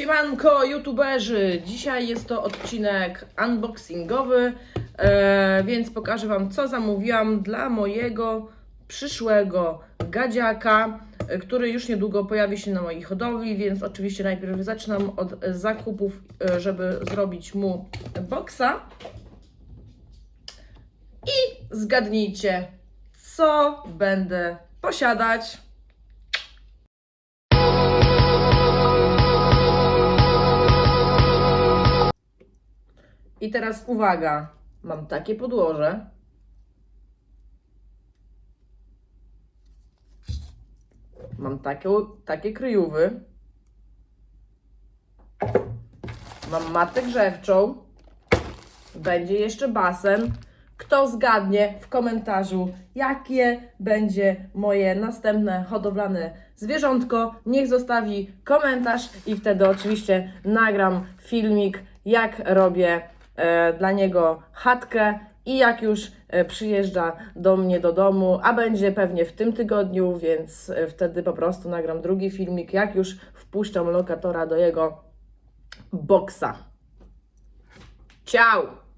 Siemanko, youtuberzy! Dzisiaj jest to odcinek unboxingowy, e, więc pokażę Wam, co zamówiłam dla mojego przyszłego gadziaka, e, który już niedługo pojawi się na mojej hodowli, więc oczywiście najpierw zaczynam od zakupów, e, żeby zrobić mu boksa. I zgadnijcie, co będę posiadać. I teraz uwaga, mam takie podłoże. Mam takie, takie kryjówy. Mam matę grzewczą. Będzie jeszcze basen. Kto zgadnie w komentarzu, jakie będzie moje następne hodowlane zwierzątko, niech zostawi komentarz i wtedy oczywiście nagram filmik, jak robię dla niego chatkę i jak już e, przyjeżdża do mnie do domu, a będzie pewnie w tym tygodniu, więc e, wtedy po prostu nagram drugi filmik, jak już wpuszczam lokatora do jego boksa. Ciao!